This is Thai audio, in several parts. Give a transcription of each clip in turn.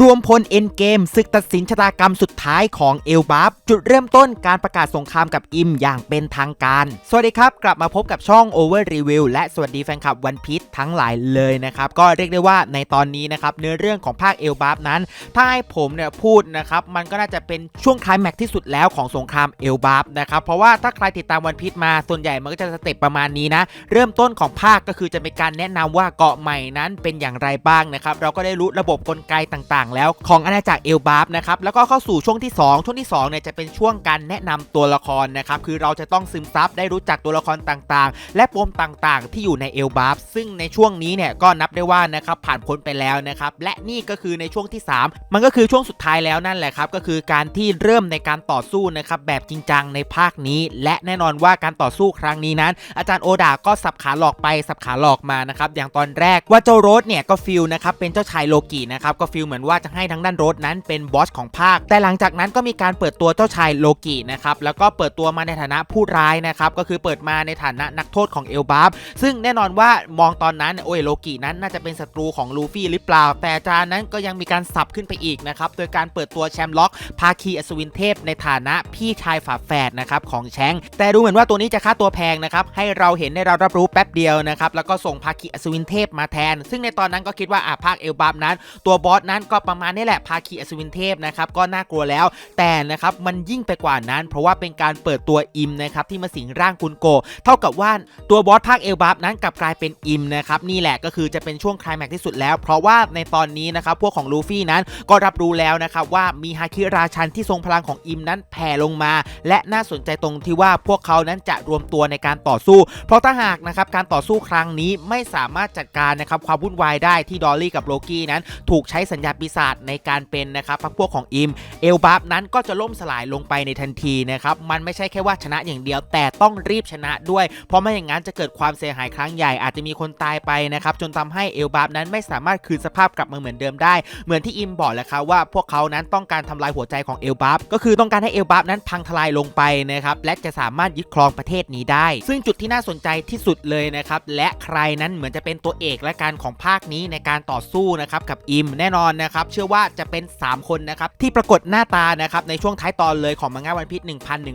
รวมพลเอ็นเกมศึกตัดสินชะตากรรมสุดท้ายของเอลบัฟจุดเริ่มต้นการประกาศสงครามกับอิมอย่างเป็นทางการ สวัสดีครับ กลับมาพบกับช่อง Over Review และสวัสดีแฟนคลับวันพี e ทั้งหลายเลยนะครับ ก็เรียกได้ว่าในตอนนี้นะครับเนื้อเรื่องของภาคเอลบัฟนั้น ถ้าให้ผมเนี่ยพูดนะครับมันก็น่าจะเป็นช่วงคลายแม็กที่สุดแล้วของสงครามเอลบัฟนะครับเพราะว่าถ้าใครติดตามวันพี e มาส่วนใหญ่มันก็จะสเต็ปประมาณนี้นะเริ่มต้นของภาคก็คือจะเป็นการแนะนำว่าเกาะใหม่นั้นเป็นอย่างไรบ้างนะครับเราก็ได้รู้ระบบกลไกต่างๆ แล้วของอาณาจักรเอลบาฟนะครับแล้วก็เข้าสู่ช่วงที่ 2 ช่วงที่2เนี่ยจะเป็นช่วงการแนะนำตัวละครนะครับคือเราจะต้องซึมซับได้รู้จักตัวละครต่างๆ และปมต่างๆ ที่อยู่ในเอลบาฟซึ่งในช่วงนี้เนี่ยก็นับได้ว่านะครับผ่านพ้นไปแล้วนะครับและนี่ก็คือในช่วงที่ 3 มันก็คือช่วงสุดท้ายแล้วนั่นแหละครับก็คือการที่เริ่มในการต่อสู้นะครับแบบจริงจังในภาคนี้ และแน่นอนว่าการต่อสู้ครั้งนี้นั้น อาจารย์โอดาก็สับขาหลอกไปสับขาหลอกมานะครับอย่างตอนแรกว่าเจ้าโรสเนี่ยก็ฟิลนะครับเป็นเจ้าชายโลกินะครับก็ฟิลเหมือนว่าาจะให้ทั้งด้านโรสนั้นเป็นบอสของภาค แต่หลังจากนั้นก็มีการเปิดตัวเจ้าชายโลกินะครับแล้วก็เปิดตัวมาในฐานะผู้ร้ายนะครับก็คือเปิดมาในฐานะนักโทษของเอลบาฟซึ่งแน่นอนว่ามองตอนนั้นโอ้ยโลกินั้นน่าจะเป็นศัตรูของลูฟี่หรือเปล่า แต่จารย์นั้นก็ยังมีการสับขึ้นไปอีกนะครับโดยการเปิดตัวแชมป์ล็อกภาคีอัศวินเทพในฐานะพี่ชายฝาแฝดนะครับของแชงแต่ดูเหมือนว่าตัวนี้จะค่าตัวแพงนะครับให้เราเห็นได้เรารับรู้แป๊บเดียวนะครับแล้วก็ส่งภาคีอัศวินเทพมาแทน ซึ่งในตอนนั้นก็คิดว่าอะภาคเอลบาฟนั้น ตัวบอสนั้นก็ประมาณนี้แหละภาคีอัศวินเทพนะครับก็น่ากลัวแล้ว แต่นะครับมันยิ่งไปกว่านั้น เพราะว่าเป็นการเปิดตัวอิมนะครับที่มาสิงร่างคุณโก เท่ากับว่าตัวบอสภาคเอลบัฟนั้นกลับกลายเป็นอิมนะครับนี่แหละก็คือจะเป็นช่วงคลายแม็กซ์ที่สุดแล้ว เพราะว่าในตอนนี้นะครับพวกของลูฟี่นั้นก็รับรู้แล้วนะครับว่ามีฮาคิราชันที่ทรงพลังของอิมนั้นแผ่ลงมา และน่าสนใจตรงที่ว่าพวกเขานั้นจะรวมตัวในการต่อสู้ เพราะถ้าหากนะครับการต่อสู้ครั้งนี้ไม่สามารถจัดการนะครับความวุ่นวายได้ที่ดอลลี่กับโลกี้นั้น ถูกใช้สัญญาปีศาจในการเป็นนะครับพรรคพวกของอิม เอลบัฟนั้นก็จะล่มสลายลงไปในทันทีนะครับ มันไม่ใช่แค่ว่าชนะอย่างเดียว แต่ต้องรีบชนะด้วย เพราะไม่อย่างนั้นจะเกิดความเสียหายครั้งใหญ่อาจจะมีคนตายไปนะครับจนทำให้เอลบัฟนั้นไม่สามารถคืนสภาพกลับมาเหมือนเดิมได้ เหมือนที่อิมบอกแหละครับว่าพวกเขานั้นต้องการทำลายหัวใจของเอลบัฟก็คือต้องการให้เอลบัฟนั้นพังทลายลงไปนะครับและจะสามารถยึดครองประเทศนี้ได้ ซึ่งจุดที่น่าสนใจที่สุดเลยนะครับและใครนั้นเหมือนจะเป็นตัวเอกและการของภาคนี้ในการต่อสู้นะครับกับอิมแน่นอนนะครับเชื่อว่าจะเป็น 3 คนนะครับที่ปรากฏหน้าตานะครับในช่วงท้ายตอนเลยของมังงะวันพีช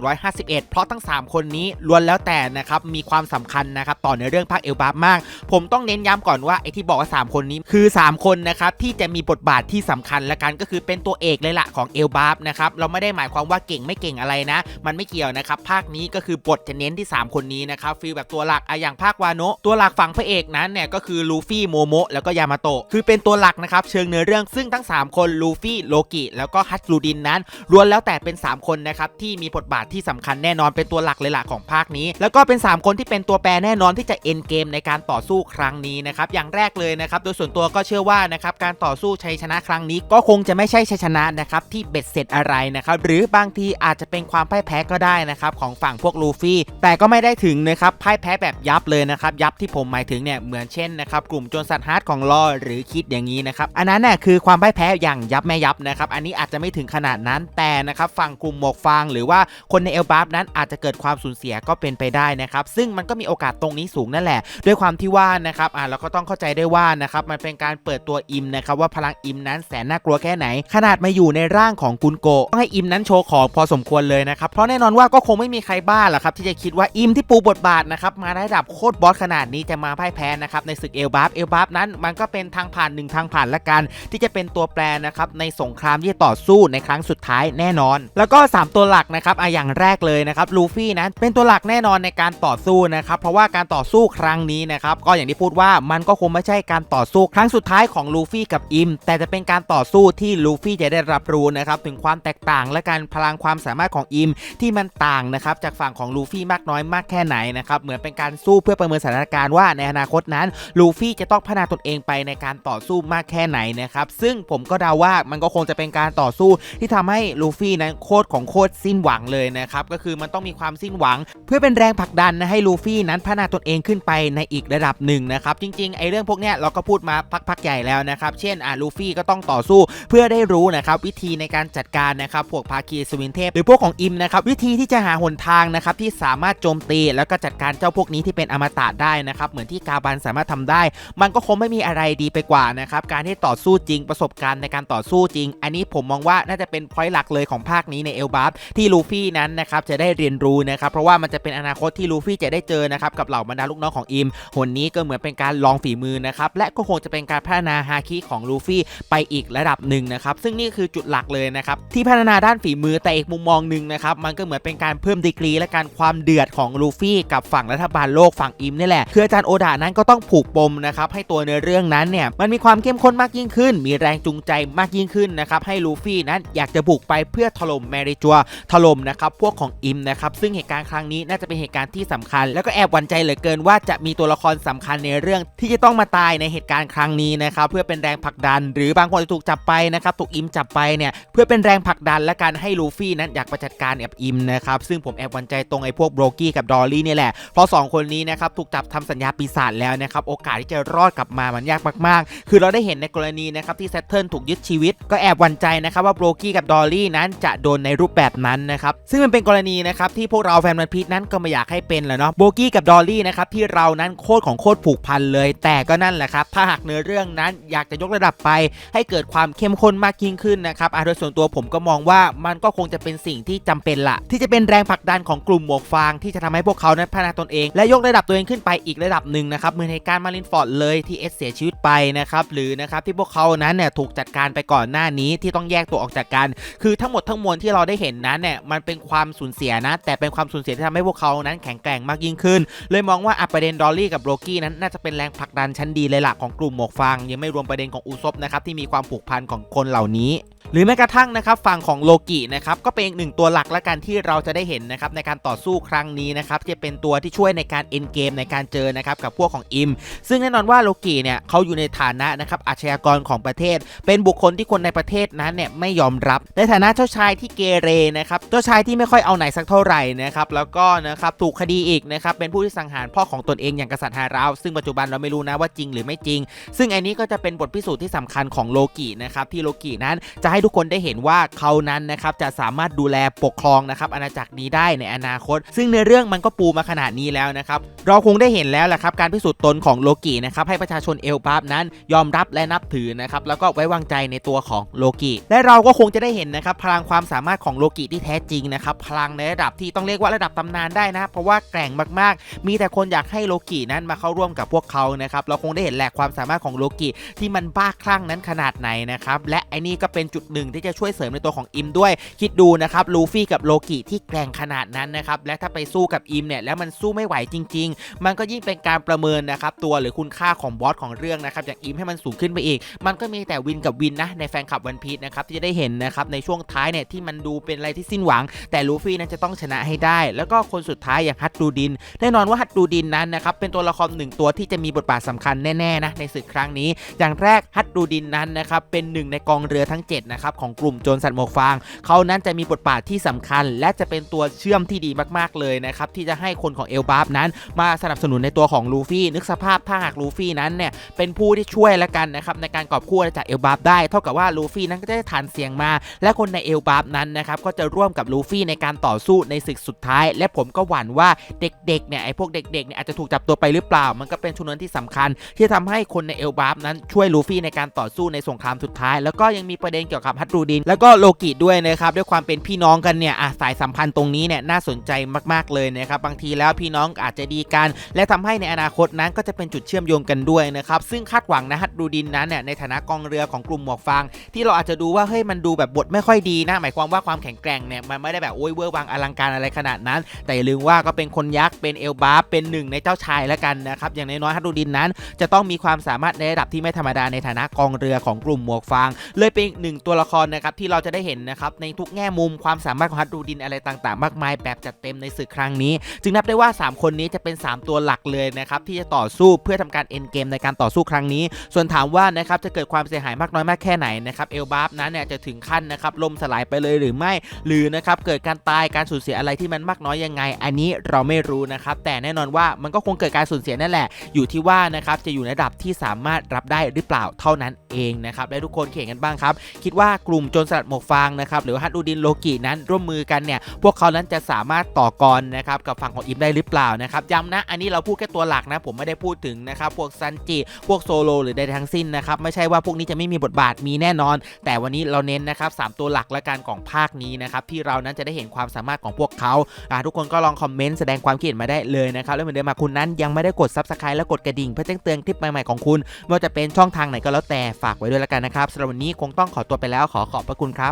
1151 เพราะทั้ง 3 คนนี้ล้วนแล้วแต่นะครับมีความสำคัญนะครับต่อในเรื่องภาคเอลบาฟมาก ผมต้องเน้นย้ำก่อนว่าไอที่บอกว่า 3 คนนี้คือ 3 คนนะครับที่จะมีบทบาทที่สำคัญและกันก็คือเป็นตัวเอกเลยละของเอลบาฟนะครับเราไม่ได้หมายความว่าเก่งไม่เก่งอะไรนะ มันไม่เกี่ยวนะครับภาคนี้ก็คือบทจะเน้นที่ 3 คนนี้นะครับฟีลแบบตัวหลักอะอย่างภาควาโนะตัวหลักฝั่งพระเอกนั้นเนี่ยก็คือลูฟี่โมโมะแล้วก็ยามาโตะคือเป็นตัวหลักนะครับเชิงเนื้อเรื่องซึ่งทั้ง 3 คนลูฟี่โลกิแล้วก็ฮัตลูดินนั้นล้วนแล้วแต่เป็น 3 คนนะครับที่มีบทบาทที่สำคัญแน่นอนเป็นตัวหลักเลยล่ะของภาคนี้ แล้วก็เป็น 3 คนที่เป็นตัวแปรแน่นอนที่จะเอ็นเกมในการต่อสู้ครั้งนี้นะครับอย่างแรกเลยนะครับโดยส่วนตัวก็เชื่อว่านะครับการต่อสู้ชัยชนะครั้งนี้ก็คงจะไม่ใช่ชัยชนะนะครับที่เบ็ดเสร็จอะไรนะครับหรือบางทีอาจจะเป็นความพ่ายแพ้ก็ได้นะครับของฝั่งพวกลูฟี่แต่ก็ไม่ได้ถึงนะครับพ่ายแพ้แบบยับเลยนะครับยับที่ผมหมายถึงเนี่ยเหมือนเช่นนะครับกลุ่มโจรสัตว์ฮาร์ดของลอหรือคิดอย่างนี้นะครับอันนั้นน่ยคือความพายแพ้อย่างยับแม่ยับนะครับอันนี้อาจจะไม่ถึงขนาดนั้นแต่นะครับฝั่งกลุ่มหมวกฟางหรือว่าคนในเอลบัฟนั้นอาจจะเกิดความสูญเสียก็เป็นไปได้นะครับซึ่งมันก็มีโอกาสตรงนี้สูงนั่นแหละ ด้วยความที่ว่านะครับอ่าเราก็ต้องเข้าใจได้ว่านะครับมันเป็นการเปิดตัวอิมนะครับว่าพลังอิมนั้นแสนน่ากลัวแค่ไหน ขนาดมาอยู่ในร่างของกุนโกต้องให้อิมนั้นโชว์ของพอสมควรเลยนะครับเพราะแน่นอนว่าก็คงไม่มีใครบ้าหรอกครับที่จะคิดว่าอิมที่ปูบทบาทนะครับมาระดับโคตรบอสขนาดนี้จะมาพ่ายแพ้นะครับในศึกเอลบัฟเอลบัฟนั้นมันก็เป็นทางผ่านหนึ่งทางผ่านละกัน ที่จะเป็นตัวแปรนะครับในสงครามที่ต่อสู้ในครั้งสุดท้ายแน่นอน แล้วก็ 3 ตัวหลักนะครับอะอย่างแรกเลยนะครับลูฟี่นั้นเป็นตัวหลักแน่นอนในการต่อสู้นะครับเพราะว่าการต่อสู้ครั้งนี้นะครับก็อย่างที่พูดว่ามันก็คงไม่ใช่การต่อสู้ครั้งสุดท้ายของลูฟี่กับอิม แต่จะเป็นการต่อสู้ที่ลูฟี่จะได้รับรู้นะครับถึงความแตกต่างและการพลังความสามารถของอิม ที่มันต่างนะครับจากฝั่งของลูฟี่มากน้อยมากแค่ไหนนะครับเหมือนเป็นการสู้เพื่อประเมินสถานการณ์ว่าในอนาคตนั้นลูฟี่จะต้องพัฒนาตนเองไปในการต่อสู้มากแค่ไหนนะครับซึ่งผมก็เดาว่ามันก็คงจะเป็นการต่อสู้ที่ทำให้ลูฟี่นั้นโคตรของโคตรสิ้นหวังเลยนะครับก็คือมันต้องมีความสิ้นหวัง เพื่อเป็นแรงผลักดันนะให้ลูฟี่นั้นพัฒนาตนเองขึ้นไปในอีกระดับหนึ่งนะครับจริงๆไอ้เรื่องพวกเนี้ยเราก็พูดมาพักๆใหญ่แล้วนะครับเช่นอ่าลูฟี่ก็ต้องต่อสู้เพื่อได้รู้นะครับวิธีในการจัดการนะครับพวกภาคีสวินเทพหรือพวกของอิมนะครับวิธีที่จะหาหนทางนะครับที่สามารถโจมตีแล้วก็จัดการเจ้าพวกนี้ที่เป็นอมตะได้นะครับเหมือนที่กาบันสามารถทำได้ มันก็คงไม่มีอะไรดีไปกว่านะครับการที่ต่อสู้จริงประสบบการณ์ในการต่อสู้จริง อันนี้ผมมองว่าน่าจะเป็นพอยต์หลักเลยของภาคนี้ในเอลบัฟที่ลูฟี่นั้นนะครับจะได้เรียนรู้นะครับเพราะว่ามันจะเป็นอนาคตที่ลูฟี่จะได้เจอนะครับกับเหล่าบรรดาลูกน้องของอิมหนนี้ก็เหมือนเป็นการลองฝีมือนะครับและก็คงจะเป็นการพัฒนาฮาคิของลูฟี่ไปอีกระดับหนึ่งนะครับซึ่งนี่คือจุดหลักเลยนะครับที่พัฒนาด้านฝีมือแต่อีกมุมมองหนึ่งนะครับมันก็เหมือนเป็นการเพิ่มดีกรี และการความเดือดของลูฟี่กับฝั่งรัฐบาลโลกฝั่งอิมนี่แหละคืออาจารย์โอดานั้นก็ต้องผูกปมนะครับให้ตัวในอเรื่องนั้นเนี่ยมันมีความเข้มข้นมากยิ่งขึ้น มีแรงจูงใจมากยิ่งขึ้นนะครับให้ลูฟี่นั้นอยากจะบุกไปเพื่อถล่มแมริจัวถล่มนะครับพวกของอิมนะครับซึ่งเหตุการณ์ครั้งนี้น่าจะเป็นเหตุการณ์ที่สำคัญ แล้วก็แอบหวั่นใจเหลือเกินว่าจะมีตัวละครสำคัญในเรื่อง ที่จะต้องมาตายในเหตุการณ์ครั้งนี้นะครับเพื่อเป็นแรงผลักดัน หรือบางคนจะถูกจับไปนะครับถูกอิมจับไปเนี่ยเพื่อเป็นแรงผลักดันและการให้ลูฟี่นั้นอยากประจัดการกับอิมนะครับซึ่งผมแอบหวั่นใจตรงไอ้พวกโบรกี้กับดอลลี่นี่แหละเพราะสองคนนี้นะครับถูกจับทำสัญญาปีศาจแล้วนะครับโอกาสที่จะรอดกลับมามันยากมากๆ คือเราได้เห็นในกรณีนะครับที่เซตเทิลถูกยึดชีวิต ก็แอบหวั่นใจนะครับว่าโบรกี้กับดอลลี่นั้นจะโดนในรูปแบบนั้นนะครับซึ่งมันเป็นกรณีนะครับที่พวกเราแฟนมันพีชนั้นก็ไม่อยากให้เป็นแหละเนาะโบกี้กับดอลลี่นะครับที่เรานั้นโคตรของโคตรผูกพันเลย แต่ก็นั่นแหละครับถ้าหากเนื้อเรื่องนั้นอยากจะยกระดับไป ให้เกิดความเข้มข้นมากยิ่งขึ้นนะครับโดยส่วนตัวผมก็มองว่ามันก็คงจะเป็นสิ่งที่จำเป็นละที่จะเป็นแรงผลักดันของกลุ่มหมวกฟาง ที่จะทำให้พวกเขานั้นพัฒนาตนเอง และยกระดับตัวเองขึ้นไปอีกระดับหนึ่งนะครับเหมือนเหตุการณ์มารินฟอร์ดเลยที่เอสเสียชีวิตไปนะครับหรือนะครับที่พวกเขานั้นเนี่ยถูกจัดการไปก่อนหน้านี้ที่ต้องแยกตัวออกจากกัน คือทั้งหมดทั้งมวลที่เราได้เห็นนั้นเนี่ยมันเป็นความสูญเสียนะ แต่เป็นความสูญเสียที่ทำให้พวกเขานั้นแข็งแกร่งมากยิ่งขึ้น เลยมองว่าอะประเด็นดอลลี่กับโรกี้นั้นน่าจะเป็นแรงผลักดันชั้นดีเลยล่ะของกลุ่มหมวกฟางยังไม่รวมประเด็นของอุซบนะครับที่มีความผูกพันของคนเหล่านี้ หรือแม้กระทั่งนะครับฝั่งของโลกินะครับก็เป็นอีกหนึ่งตัวหลักและกันที่เราจะได้เห็นนะครับในการต่อสู้ครั้งนี้นะครับที่เป็นตัวที่ช่วยในการเอ็นเกมในการเจอนะครับกับพวกของอิม ซึ่งแน่นอนว่าโลกิเนี่ยเขาอยู่ในฐานะนะครับอาชญากรของประเทศ เป็นบุคคลที่คนในประเทศนั้นเนี่ยไม่ยอมรับ ในฐานะเจ้าชายที่เกเรนะครับเจ้าชายที่ไม่ค่อยเอาไหนสักเท่าไหร่นะครับแล้วก็นะครับถูกคดีอีกนะครับเป็นผู้ที่สังหารพ่อของตนเองอย่างกษัตริย์ฮาราวซึ่งปัจจุบันเราไม่รู้นะว่าจริงหรือไม่จริง ซึ่งอันนี้ก็จะเป็นบทพิสูจน์ที่สำคัญของโลกินะครับที่โลกินั้นจะให้ทุกคนได้เห็นว่าเขานั้นนะครับจะสามารถดูแลปกครองนะครับอาณาจักรนี้ได้ในอนาคต ซึ่งในเรื่องมันก็ปูมาขนาดนี้แล้วนะครับเราคงได้เห็นแล้วแหละครับการพิสูจน์ตนของโลกินะครับให้ประชาชนเอลปาบนั้นยอมรับและนับถือนะครับแล้วก็ไว้วางใจในตัวของโลกิและเราก็คงจะได้เห็นนะครับพลังความสามารถของโลกิที่แท้จริงนะครับพลังในระดับที่ต้องเรียกว่าระดับตำนานได้นะเพราะว่าแกร่งมากๆ มีแต่คนอยากให้โลกินั้นมาเข้าร่วมกับพวกเขานะครับเราคงได้เห็นแหละความสามารถของโลกิที่มันบ้าคลั่งนั้นขนาดไหนนะครับและไอ้นี่ก็เป็นจุดหนึ่งที่จะช่วยเสริมในตัวของอิมด้วย คิดดูนะครับลูฟี่กับโลกิที่แกร่งขนาดนั้นนะครับและถ้าไปสู้กับอิมเนี่ยแล้วมันสู้ไม่ไหวจริง ๆ มันก็ยิ่งเป็นการประเมินนะครับตัวหรือคุณค่าของบอสของเรื่องนะครับอย่างอิมให้มันสูงขึ้นไปอีก มันก็มีแต่วินกับวินนะในแฟนคลับวันพีชนะครับที่จะได้เห็นนะครับในช่วงท้ายเนี่ยที่มันดูเป็นอะไรที่สิ้นหวัง แต่ลูฟี่นั้นจะต้องชนะให้ได้ แล้วก็คนสุดท้ายอย่างฮัตตูดินแน่นอนว่าฮัตตูดินนั้นนะครับเป็นตัวละครหนึ่งตัวที่จะมีบทบาทสำคัญแน่ๆนะในศึกครั้งนี้ อย่างแรกฮัตตูดินนั้นนะครับเป็นหนึ่งในกองเรือทั้ง7นะครับของกลุ่มโจรสัตว์หมวกฟางเขานั้นจะมีบทบาทที่สำคัญ และจะเป็นตัวเชื่อมที่ดีมากๆเลยนะครับที่จะให้คนของเอลบาฟนั้น มาสนับสนุนในตัวของลูฟี่นึกสภาพถ้าหากลูฟี่นั้นเนี่ยเป็นผู้ที่ช่วยแล้วกันนะครับในการกอบกู้จากเอลบาฟได้เท่ากับว่าลูฟี่นั้นก็จะได้ฐานเสียงมา และคนในเอลบาฟนั้นนะครับก็จะร่วมกับลูฟี่ในการต่อสู้ในศึกสุดท้าย และผมก็หวั่นว่าเด็กๆเนี่ยไอ้พวกเด็กๆเนี่ยอาจจะถูกจับตัวไปหรือเปล่า มันก็เป็นชนวนที่สำคัญ ที่ทำให้คนในเอลบาฟนั้นช่วยลูฟี่ในการต่อสู้ในสงครามสุดท้าย แล้วก็ยังมีประเด็นเกี่ยวกับฮัตรูดิน แล้วก็โลกิด้วยนะครับด้วยความเป็นพี่น้องกันเนี่ยอะสายสัมพันธ์ตรงนี้เนี่ยน่าสนใจมากๆเลยนะครับบางทีแล้วพี่น้องอาจจะดีกัน และทำให้ในอนาคตนั้นก็จะเป็นจุดเชื่อมโยงกันด้วยนะครับซึ่งคาดหวังนะฮัตรูดินนั้นเนี่ยในฐานะกองเรือของกลุ่มหมวกฟางที่เราอาจจะดูว่าเฮ้ยมันดูแบบบทไม่ค่อยดีนะหมายความว่าความแข็งแกร่งเนี่ยมันไม่ได้แบบโอ้ยเวอร์วังอลังการอะไรขนาดนั้น แต่อย่าลืมว่าก็เป็นคนยักษ์เป็นเอลบาฟเป็นหนึ่งในเจ้าชายแล้วกันนะครับอย่างน้อยๆฮัตรูดินนั้น จะต้องมีความสามารถในระดับที่ไม่ธรรมดาในฐานะกองเรือของกลุ่มหมวกฟาง เลยเป็นหนึ่งตัวละครนะครับที่เราจะได้เห็นนะครับในทุกแง่มุมความสามารถของฮัตรูดินอะไรต่างๆ มากมายแบบจัดเต็มในศึกครั้งนี้ จึงนับได้ว่า 3 คนนี้จะเป็น 3 ตัวหลักเลยนะครับที่จะต่อสู้เพื่อทำการเอ็นเกมในการต่อสู้ครั้งนี้ ส่วนถามว่านะครับจะเกิดความเสียหายมากน้อยมากแค่ไหนนะครับเอลบาฟนั้นเนี่ยจะถึงขั้นนะครับล่มสลายไปเลยหรือไม่ หรือนะครับเกิดการตายการสูญเสียอะไรที่มันมากน้อยยังไง อันนี้เราไม่รู้นะครับแต่แน่นอนว่ามันก็คงเกิดการสูญเสียนั่นแหละ อยู่ที่ว่านะครับจะอยู่ในระดับที่สามารถรับได้หรือเปล่าเท่านั้นเองนะครับและทุกคนเขียนกันบ้างครับ คิดว่าว่ากลุ่มโจรสลัดหมวกฟางนะครับหรือว่าฮัตดูดินโลกินั้นร่วมมือกันเนี่ยพวกเขานั้นจะสามารถต่อกรนะครับกับฝั่งของอิมได้หรือเปล่านะครับย้ำนะอันนี้เราพูดแค่ตัวหลักนะผมไม่ได้พูดถึงนะครับพวกซันจิพวกโซโลหรือใดทั้งสิ้นนะครับไม่ใช่ว่าพวกนี้จะไม่มีบทบาทมีแน่นอน แต่วันนี้เราเน้นนะครับสามตัวหลักและการของภาคนี้นะครับที่เรานั้นจะได้เห็นความสามารถของพวกเขาทุกคนก็ลองคอมเมนต์แสดงความคิดเห็นมาได้เลยนะครับแล้วเหมือนเดิมมาคุณนั้นยังไม่ได้กด subscribe และกดกระดิ่งเพื่อแจ้งเตือนคลิปใหม่ๆของคุณไม่ว่าจะเป็นช่องทางไหนก็แล้วแต่ฝากไว้ด้วยแล้วกันนะครับสำหรับวันนี้คงต้องขอตัวไปแล้วขอขอบพระคุณครับ